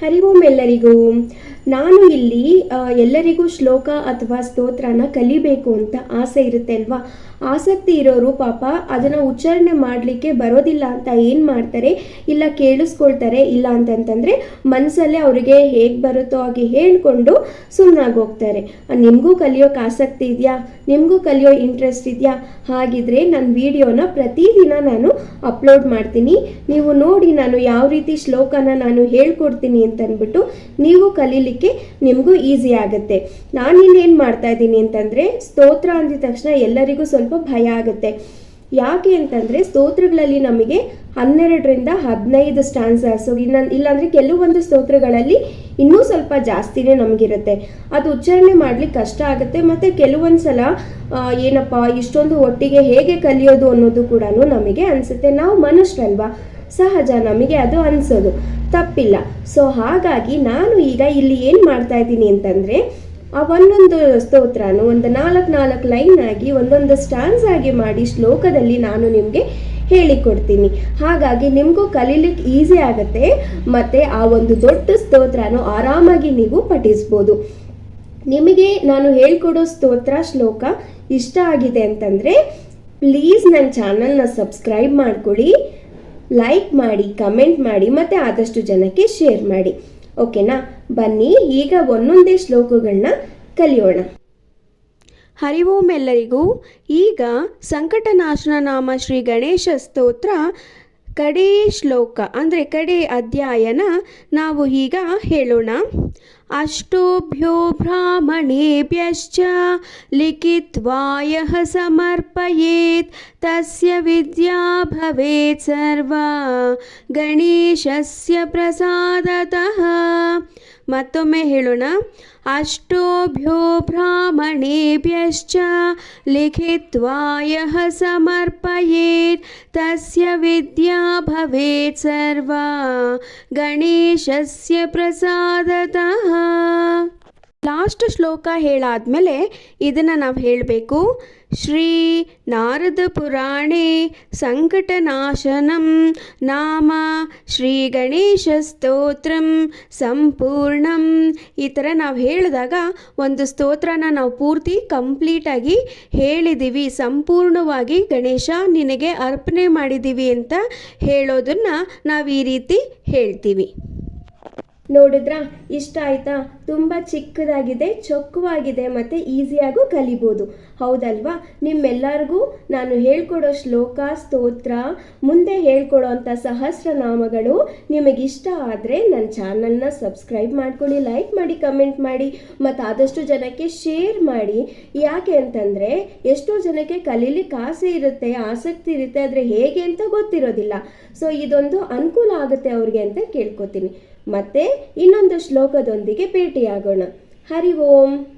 ಹರಿ ಓಂ ಎಲ್ಲರಿಗೂ ನಾನು ಇಲ್ಲಿ ಎಲ್ಲರಿಗೂ ಶ್ಲೋಕ ಅಥವಾ ಸ್ತೋತ್ರನ ಕಲಿಬೇಕು ಅಂತ ಆಸೆ ಇರುತ್ತೆ ಅಲ್ವಾ? ಆಸಕ್ತಿ ಇರೋರು ಪಾಪ ಅದನ್ನು ಉಚ್ಚಾರಣೆ ಮಾಡಲಿಕ್ಕೆ ಬರೋದಿಲ್ಲ ಅಂತ ಏನು ಮಾಡ್ತಾರೆ? ಇಲ್ಲ ಕೇಳಿಸ್ಕೊಳ್ತಾರೆ, ಇಲ್ಲ ಅಂತಂತಂದರೆ ಮನಸ್ಸಲ್ಲೇ ಅವರಿಗೆ ಹೇಗೆ ಬರುತ್ತೋ ಹಾಗೆ ಹೇಳ್ಕೊಂಡು ಸುಮ್ಮನಾಗಿ ಹೋಗ್ತಾರೆ ನಿಮಗೂ ಕಲಿಯೋಕೆ ಆಸಕ್ತಿ ಇದೆಯಾ? ನಿಮಗೂ ಕಲಿಯೋ ಇಂಟ್ರೆಸ್ಟ್ ಇದೆಯಾ? ಹಾಗಿದ್ರೆ ನನ್ನ ವಿಡಿಯೋನ ಪ್ರತಿದಿನ ನಾನು ಅಪ್ಲೋಡ್ ಮಾಡ್ತೀನಿ. ನೀವು ನೋಡಿ ನಾನು ಯಾವ ರೀತಿ ಶ್ಲೋಕನ ನಾನು ಹೇಳ್ಕೊಡ್ತೀನಿ ಅಂತ ಅಂದ್ಬಿಟ್ಟು ನೀವು ಕಲೀಲಿಕ್ಕೆ ನಿಮಗೂ ಈಸಿ ಆಗುತ್ತೆ. ನಾನಿಲ್ಲಿ ಏನು ಮಾಡ್ತಾ ಇದ್ದೀನಿ ಅಂತಂದರೆ, ಸ್ತೋತ್ರ ಅಂದಿದ ತಕ್ಷಣ ಎಲ್ಲರಿಗೂ ಸ್ವಲ್ಪ ಭಯ ಆಗುತ್ತೆ. ಯಾಕೆ ಅಂತಂದರೆ, ಸ್ತೋತ್ರಗಳಲ್ಲಿ ನಮಗೆ ಹನ್ನೆರಡರಿಂದ ಹದಿನೈದು ಸ್ಟ್ಯಾನ್ಸರ್ಸು ಇನ್ನ ಇಲ್ಲಾಂದರೆ ಕೆಲವೊಂದು ಸ್ತೋತ್ರಗಳಲ್ಲಿ ಇನ್ನೂ ಸ್ವಲ್ಪ ಜಾಸ್ತಿನೇ ನಮಗಿರುತ್ತೆ. ಅದು ಉಚ್ಚಾರಣೆ ಮಾಡಲಿಕ್ಕೆ ಕಷ್ಟ ಆಗುತ್ತೆ, ಮತ್ತು ಕೆಲವೊಂದು ಸಲ ಏನಪ್ಪ, ಇಷ್ಟೊಂದು ಒಟ್ಟಿಗೆ ಹೇಗೆ ಕಲಿಯೋದು ಅನ್ನೋದು ಕೂಡ ನಮಗೆ ಅನಿಸುತ್ತೆ. ನಾವು ಮನುಷ್ಯರಲ್ವಾ ಸಹಜ ನಮಗೆ ಅದು ಅನಿಸೋದು. ತಪ್ಪಿಲ್ಲ. ಸೊ ಹಾಗಾಗಿ ನಾನು ಈಗ ಇಲ್ಲಿ ಏನು ಮಾಡ್ತಾ ಇದ್ದೀನಿ ಅಂತಂದರೆ, ಆ ಒಂದೊಂದು ಸ್ತೋತ್ರನು ಒಂದು ನಾಲ್ಕು ನಾಲ್ಕು ಲೈನ್ ಆಗಿ ಒಂದೊಂದು ಸ್ಟಾನ್ಸ್ ಆಗಿ ಮಾಡಿ ಶ್ಲೋಕದಲ್ಲಿ ನಾನು ನಿಮಗೆ ಹೇಳಿಕೊಡ್ತೀನಿ. ಹಾಗಾಗಿ ನಿಮಗೂ ಕಲೀಲಿಕ್ಕೆ ಈಸಿ ಆಗುತ್ತೆ, ಮತ್ತು ಆ ಒಂದು ದೊಡ್ಡ ಸ್ತೋತ್ರನು ಆರಾಮಾಗಿ ನೀವು ಪಠಿಸ್ಬೋದು. ನಿಮಗೆ ನಾನು ಹೇಳ್ಕೊಡೋ ಸ್ತೋತ್ರ, ಶ್ಲೋಕ ಇಷ್ಟ ಆಗಿದೆ ಅಂತಂದರೆ ಪ್ಲೀಸ್ ನನ್ನ ಚಾನಲ್ನ ಸಬ್ಸ್ಕ್ರೈಬ್ ಮಾಡ್ಕೊಳ್ಳಿ. ಲೈಕ್ ಮಾಡಿ ಕಮೆಂಟ್ ಮಾಡಿ ಮತ್ತು ಆದಷ್ಟು ಜನಕ್ಕೆ ಶೇರ್ ಮಾಡಿ. ಓಕೆನಾ ಬನ್ನಿ, ಈಗ ಒಂದೊಂದೇ ಶ್ಲೋಕಗಳನ್ನ ಕಲಿಯೋಣ. ಹರಿ ಎಲ್ಲರಿಗೂ ಈಗ ಸಂಕಟನಾಶನ ನಾಮ ಶ್ರೀ ಗಣೇಶ ಸ್ತೋತ್ರ ಕಡೇ ಶ್ಲೋಕ, ಅಂದರೆ ಕಡೇ ಅಧ್ಯಾಯನ ನಾವು ಈಗ ಹೇಳೋಣ. ಅಷ್ಟೋಭ್ಯೋ ಬ್ರಾಹ್ಮಣೇಭ್ಯಶ್ಚ ಲಿಖಿತ್ವಾ ಯಃ ಸಮರ್ಪಯೇತ್ ತಸ್ಯ ವಿದ್ಯಾ ಭವೇತ್ ಸರ್ವಾ ಗಣೇಶಸ್ಯ ಪ್ರಸಾದತಃ ಮತ್ತೊಮ್ಮೆ ಹೇಳೋಣ ಅಷ್ಟೋಭ್ಯೋ ಬ್ರಾಹ್ಮಣೇಭ್ಯಶ್ಚ ಲಿಖಿತ್ವಾ ಯಃ ಸಮರ್ಪಯೇತ್ ತಸ್ಯ ವಿದ್ಯಾ ಭವೇತ್ ಸರ್ವಾ ಗಣೇಶಸ್ಯ ಪ್ರಸಾದತಃ ಲಾಸ್ಟ್ ಶ್ಲೋಕ ಹೇಳಾದ್ಮೇಲೆ ಇದನ್ನು ನಾವು ಹೇಳಬೇಕು. ಶ್ರೀ ನಾರದ ಪುರಾಣೆ ಸಂಕಟನಾಶನಂ ನಾಮ ಶ್ರೀ ಗಣೇಶ ಸ್ತೋತ್ರಂ ಸಂಪೂರ್ಣಂ. ಈ ಥರ ನಾವು ಹೇಳಿದಾಗ ಒಂದು ಸ್ತೋತ್ರನ ನಾವು ಪೂರ್ತಿ ಕಂಪ್ಲೀಟಾಗಿ ಹೇಳಿದ್ದೀವಿ ಸಂಪೂರ್ಣವಾಗಿ ಗಣೇಶ ನಿನಗೆ ಅರ್ಪಣೆ ಮಾಡಿದ್ದೀವಿ ಅಂತ ಹೇಳೋದನ್ನು ನಾವು ಈ ರೀತಿ ಹೇಳ್ತೀವಿ. ನೋಡಿದ್ರಾ? ಇಷ್ಟ ಆಯ್ತಾ? ತುಂಬ ಚಿಕ್ಕದಾಗಿದೆ, ಚೊಕ್ಕವಾಗಿದೆ, ಮತ್ತು ಈಸಿಯಾಗೂ ಕಲಿಬೋದು. ಹೌದಲ್ವಾ? ನಿಮ್ಮೆಲ್ಲರಿಗೂ ನಾನು ಹೇಳ್ಕೊಡೋ ಶ್ಲೋಕ, ಸ್ತೋತ್ರ, ಮುಂದೆ ಹೇಳ್ಕೊಡೋ ಅಂಥ ಸಹಸ್ರನಾಮಗಳು ನಿಮಗಿಷ್ಟ ಆದರೆ ನನ್ನ ಚಾನಲ್ನ ಸಬ್ಸ್ಕ್ರೈಬ್ ಮಾಡ್ಕೊಳ್ಳಿ, ಲೈಕ್ ಮಾಡಿ, ಕಮೆಂಟ್ ಮಾಡಿ, ಮತ್ತು ಆದಷ್ಟು ಜನಕ್ಕೆ ಶೇರ್ ಮಾಡಿ. ಯಾಕೆ ಅಂತಂದರೆ, ಎಷ್ಟೋ ಜನಕ್ಕೆ ಕಲೀಲಿಕ್ಕೆ ಆಸೆ ಇರುತ್ತೆ, ಆಸಕ್ತಿ ಇರುತ್ತೆ, ಆದರೆ ಹೇಗೆ ಅಂತ ಗೊತ್ತಿರೋದಿಲ್ಲ. ಸೊ ಇದೊಂದು ಅನುಕೂಲ ಆಗುತ್ತೆ ಅವ್ರಿಗೆ ಅಂತ ಕೇಳ್ಕೊತೀನಿ. ಮತ್ತೆ ಇನ್ನೊಂದು ಶ್ಲೋಕದೊಂದಿಗೆ ಭೇಟಿಯಾಗೋಣ. ಹರಿ ಓಂ.